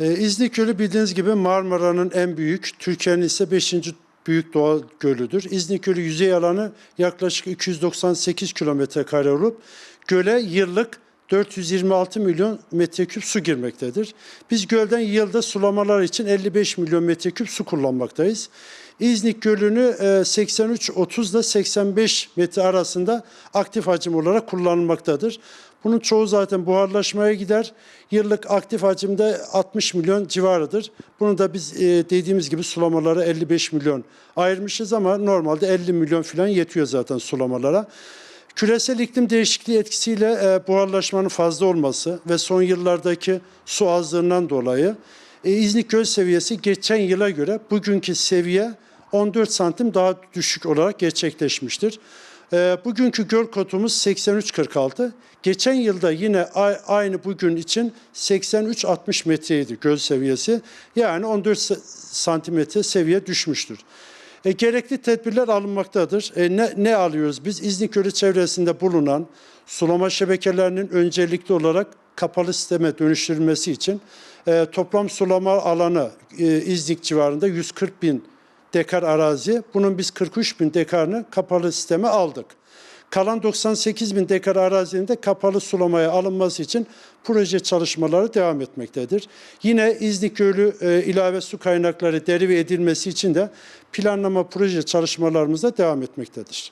Ee, İznik Gölü bildiğiniz gibi Marmara'nın en büyük, Türkiye'nin ise 5. büyük doğal gölüdür. İznik Gölü yüzey alanı yaklaşık 298 kilometre kare olup göle yıllık 426 milyon metreküp su girmektedir. Biz gölden yılda sulamalar için 55 milyon metreküp su kullanmaktayız. İznik Gölü'nü e, 83-30 ile 85 metre arasında aktif hacim olarak kullanılmaktadır. Bunun çoğu zaten buharlaşmaya gider. Yıllık aktif hacimde 60 milyon civarıdır. Bunu da biz e, dediğimiz gibi sulamalara 55 milyon ayırmışız ama normalde 50 milyon falan yetiyor zaten sulamalara. Küresel iklim değişikliği etkisiyle e, buharlaşmanın fazla olması ve son yıllardaki su azlığından dolayı e, İznik Göl seviyesi geçen yıla göre bugünkü seviye 14 santim daha düşük olarak gerçekleşmiştir. E, bugünkü göl kotumuz 83.46. Geçen yılda yine aynı bugün için 83.60 metreydi göl seviyesi. Yani 14 sa- santimetre seviye düşmüştür. E, gerekli tedbirler alınmaktadır. E, ne, ne alıyoruz biz? İznik Gölü çevresinde bulunan sulama şebekelerinin öncelikli olarak kapalı sisteme dönüştürülmesi için e, toplam sulama alanı e, İznik civarında 140 bin dekar arazi. Bunun biz 43 bin dekarını kapalı sisteme aldık. Kalan 98 bin dekar arazinin de kapalı sulamaya alınması için proje çalışmaları devam etmektedir. Yine İznik Gölü e, ilave su kaynakları derive edilmesi için de planlama proje çalışmalarımız devam etmektedir.